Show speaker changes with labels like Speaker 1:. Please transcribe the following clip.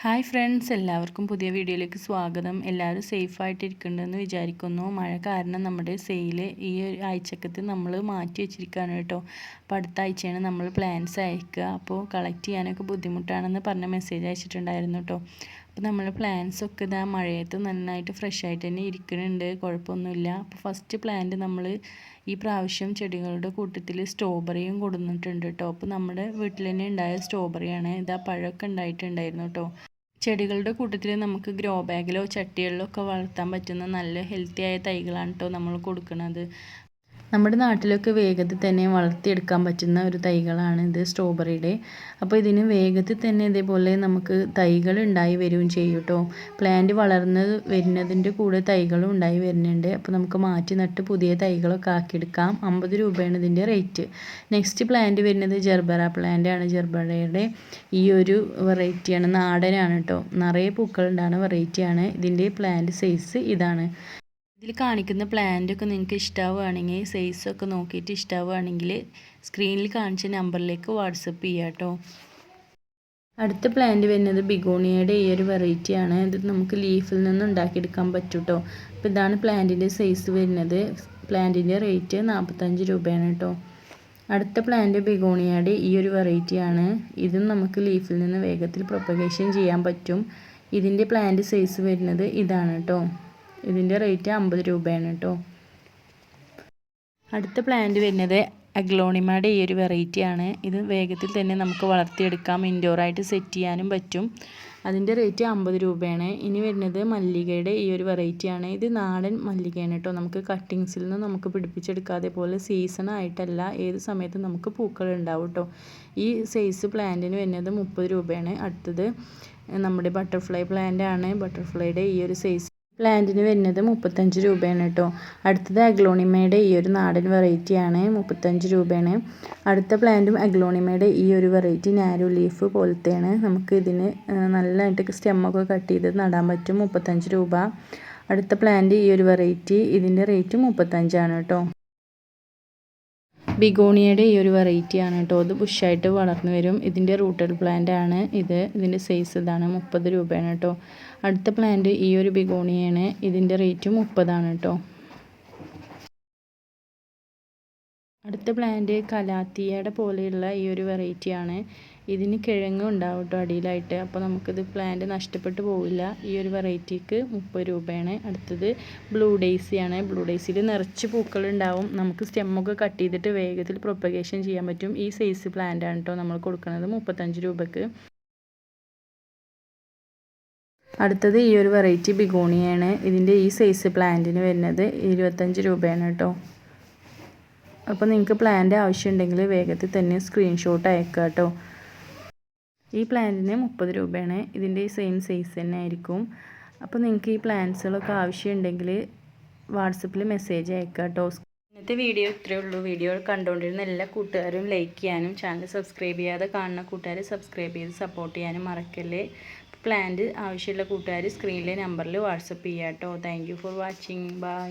Speaker 1: Hi friends എല്ലാവർക്കും പുതിയ വീഡിയോയിലേക്ക് സ്വാഗതം. എല്ലാവരും സേഫായിട്ടിരിക്കുന്നുണ്ടെന്ന് വിചാരിക്കുന്നു. മഴ കാരണം നമ്മുടെ സെയിൽ ഈ ആഴ്ചക്കത്തെ നമ്മൾ മാറ്റി വെച്ചിരിക്കുകയാണ് കേട്ടോ. അപ്പോൾ അടുത്ത ആഴ്ചയാണ് നമ്മൾ പ്ലാൻസ് അയക്കുക. അപ്പോൾ കളക്ട് ചെയ്യാനൊക്കെ ബുദ്ധിമുട്ടാണെന്ന് പറഞ്ഞ മെസ്സേജ് അയച്ചിട്ടുണ്ടായിരുന്നു കേട്ടോ. അപ്പോൾ നമ്മൾ പ്ലാന്റ്സ് ഒക്കെ ഇതാ മഴയത്ത് നന്നായിട്ട് ഫ്രഷ് ആയിട്ട് തന്നെ ഇരിക്കുന്നുണ്ട് കുഴപ്പമൊന്നുമില്ല. അപ്പോൾ ഫസ്റ്റ് പ്ലാന്റ് നമ്മൾ ഈ പ്രാവശ്യം ചെടികളുടെ കൂട്ടത്തിൽ സ്ട്രോബെറിയും കൊടുന്നിട്ടുണ്ട് കേട്ടോ. അപ്പോൾ നമ്മുടെ വീട്ടിൽ തന്നെ ഉണ്ടായ സ്ട്രോബെറിയാണ് ഇതാ പഴമൊക്കെ ഉണ്ടായിട്ടുണ്ടായിരുന്നു കേട്ടോ. ചെടികളുടെ കൂട്ടത്തിൽ നമുക്ക് ഗ്രോ ബാഗിലോ ചട്ടികളിലോ ഒക്കെ വളർത്താൻ പറ്റുന്ന നല്ല ഹെൽത്തി ആയ തൈകളാണ് കേട്ടോ നമ്മൾ കൊടുക്കുന്നത് നമ്മുടെ നാട്ടിലൊക്കെ വേഗത്തിൽ തന്നെ വളർത്തിയെടുക്കാൻ പറ്റുന്ന ഒരു തൈകളാണ് ഇത് സ്ട്രോബെറിയുടെ. അപ്പോൾ ഇതിന് വേഗത്തിൽ തന്നെ ഇതേപോലെ നമുക്ക് തൈകൾ ഉണ്ടായി വരികയും ചെയ്യും കേട്ടോ പ്ലാന്റ് വളർന്ന് വരുന്നതിന്റെ കൂടെ തൈകളും ഉണ്ടായി വരുന്നുണ്ട്. അപ്പോൾ നമുക്ക് മാറ്റി നട്ട് പുതിയ തൈകളൊക്കെ ആക്കിയെടുക്കാം. അമ്പത് രൂപയാണ് ഇതിന്റെ റേറ്റ്. നെക്സ്റ്റ് പ്ലാന്റ് വരുന്നത് ജെർബറ പ്ലാന്റ് ആണ് ജെർബറയുടെ ഈ ഒരു വെറൈറ്റിയാണ്. നാടനാണ് കേട്ടോ നിറയെ പൂക്കളുണ്ടാകുന്ന വെറൈറ്റിയാണ്. ഇതിന്റെ പ്ലാന്റ് സൈസ് ഇതാണ്. ഇതിൽ കാണിക്കുന്ന പ്ലാന്റൊക്കെ നിങ്ങൾക്ക് ഇഷ്ടമാവുകയാണെങ്കിൽ സൈസൊക്കെ നോക്കിയിട്ട് ഇഷ്ടമാവുകയാണെങ്കിൽ സ്ക്രീനിൽ കാണിച്ച നമ്പറിലേക്ക് വാട്സപ്പ് ചെയ്യാം കേട്ടോ. അടുത്ത പ്ലാന്റ് വരുന്നത് ബിഗോണിയയുടെ ഈ ഒരു വെറൈറ്റിയാണ് ഇത് നമുക്ക് ലീഫിൽ നിന്ന് ഉണ്ടാക്കിയെടുക്കാൻ പറ്റും കേട്ടോ. അപ്പോൾ ഇതാണ് പ്ലാന്റിന്റെ സൈസ് വരുന്നത്. പ്ലാന്റിന്റെ റേറ്റ് നാൽപ്പത്തഞ്ച് രൂപയാണ് കേട്ടോ. അടുത്ത പ്ലാന്റ് ബിഗോണിയയുടെ ഈ ഒരു വെറൈറ്റിയാണ് ഇതും നമുക്ക് ലീഫിൽ നിന്ന് വേഗത്തിൽ പ്രൊപ്പഗേഷൻ ചെയ്യാൻ പറ്റും. ഇതിന്റെ പ്ലാന്റ് സൈസ് വരുന്നത് ഇതാണ് കേട്ടോ. ഇതിന്റെ റേറ്റ് അമ്പത് രൂപയാണ് കേട്ടോ. അടുത്ത പ്ലാന്റ് വരുന്നത് അഗ്ലോണിമയുടെ ഈ ഒരു വെറൈറ്റിയാണ് ഇത് വേഗത്തിൽ തന്നെ നമുക്ക് വളർത്തിയെടുക്കാം. ഇൻഡോറായിട്ട് സെറ്റ് ചെയ്യാനും പറ്റും. അതിന്റെ റേറ്റ് അമ്പത് രൂപയാണ്. ഇനി വരുന്നത് മല്ലികയുടെ ഈ ഒരു വെറൈറ്റിയാണ് ഇത് നാടൻ മല്ലികയാണ് കേട്ടോ. നമുക്ക് കട്ടിങ്സിൽ നിന്ന് നമുക്ക് പിടിപ്പിച്ചെടുക്കാതെ പോലെ സീസൺ ആയിട്ടല്ല ഏത് സമയത്തും നമുക്ക് പൂക്കൾ ഉണ്ടാവും കേട്ടോ. ഈ സൈസ് പ്ലാന്റിന് വരുന്നത് മുപ്പത് രൂപയാണ്. അടുത്തത് നമ്മുടെ ബട്ടർഫ്ലൈ പ്ലാന്റ് ആണ്. ബട്ടർഫ്ലൈയുടെ ഈ ഒരു സൈസ് പ്ലാന്റിന് വരുന്നത് മുപ്പത്തഞ്ച് രൂപയാണ് കേട്ടോ. അടുത്തത് അഗ്ലോണിമയുടെ ഈ ഒരു നാടൻ വെറൈറ്റിയാണ് മുപ്പത്തഞ്ച് രൂപയാണ്. അടുത്ത പ്ലാന്റും അഗ്ലോണിമയുടെ ഈ ഒരു വെറൈറ്റി നാരോ ലീഫ് പോലത്തെയാണ്. നമുക്ക് ഇതിന് നല്ലതായിട്ട് സ്റ്റെമ്മൊക്കെ കട്ട് ചെയ്ത് നടാൻ പറ്റും മുപ്പത്തഞ്ച് രൂപ. അടുത്ത പ്ലാന്റ് ഈ ഒരു വെറൈറ്റി ഇതിന്റെ റേറ്റ് മുപ്പത്തഞ്ചാണ് കേട്ടോ. ബിഗോണിയയുടെ ഈ ഒരു വെറൈറ്റിയാണ് കേട്ടോ. അത് ബുഷായിട്ട് വളർന്നു വരും. ഇതിന്റെ റൂട്ടൽ പ്ലാന്റ് ആണ് ഇത്. ഇതിന്റെ സൈസ് ഇതാണ് മുപ്പത് രൂപയാണ് കേട്ടോ. അടുത്ത പ്ലാന്റ് ഈ ഒരു ബിഗോണിയാണ് ഇതിന്റെ റേറ്റ് മുപ്പതാണ് കേട്ടോ. അടുത്ത പ്ലാന്റ് കലാത്തിയയുടെ പോലെയുള്ള ഈ ഒരു വെറൈറ്റിയാണ് ഇതിന് കിഴങ്ങ് ഉണ്ടാവും കേട്ടോ അടിയിലായിട്ട്. അപ്പോൾ നമുക്കിത് പ്ലാന്റ് നഷ്ടപ്പെട്ടു പോവില്ല. ഈ ഒരു വെറൈറ്റിക്ക് മുപ്പത് രൂപയാണ് അടുത്തത്. ബ്ലൂ ഡേയ്സിയാണ് ബ്ലൂ ഡേയ്സിൽ നിറച്ച് പൂക്കളുണ്ടാവും നമുക്ക് സ്റ്റെമ്മൊക്കെ കട്ട് ചെയ്തിട്ട് വേഗത്തിൽ പ്രൊപ്പഗേഷൻ ചെയ്യാൻ പറ്റും. ഈ സൈസ് പ്ലാന്റ് ആണ് കേട്ടോ നമ്മൾ കൊടുക്കുന്നത് മുപ്പത്തഞ്ച് രൂപക്ക്. അടുത്തത് ഈ ഒരു വെറൈറ്റി ബിഗോണിയാണ്. ഇതിന്റെ ഈ സൈസ് പ്ലാന്റിന് വരുന്നത് ഇരുപത്തഞ്ച് രൂപയാണ് കേട്ടോ അപ്പോൾ നിങ്ങൾക്ക് പ്ലാന്റ് ആവശ്യമുണ്ടെങ്കിൽ വേഗത്തിൽ തന്നെ സ്ക്രീൻഷോട്ട് അയക്കുക കേട്ടോ ഈ പ്ലാന്റിന് മുപ്പത് രൂപയാണ്. ഇതിന്റെ സെയിം സൈസ് തന്നെ ആയിരിക്കും. അപ്പോൾ നിങ്ങൾക്ക് ഈ പ്ലാന്റ്സുകളൊക്കെ ആവശ്യമുണ്ടെങ്കിൽ വാട്സപ്പിൽ മെസ്സേജ് അയക്കുക കേട്ടോ ഇന്നത്തെ വീഡിയോ ഇത്രയേ ഉള്ളൂ. വീഡിയോ കണ്ടുകൊണ്ടിരുന്ന എല്ലാ കൂട്ടുകാരും ലൈക്ക് ചെയ്യാനും ചാനൽ സബ്സ്ക്രൈബ് ചെയ്യാതെ കാണുന്ന കൂട്ടുകാരെ സബ്സ്ക്രൈബ് ചെയ്ത് സപ്പോർട്ട് ചെയ്യാനും മറക്കല്ലേ. പ്ലാന്റ് ആവശ്യമുള്ള കൂട്ടുകാർ സ്ക്രീനിലെ നമ്പറിൽ വാട്സപ്പ് ചെയ്യാം കേട്ടോ താങ്ക് ഫോർ വാച്ചിങ് ബൈ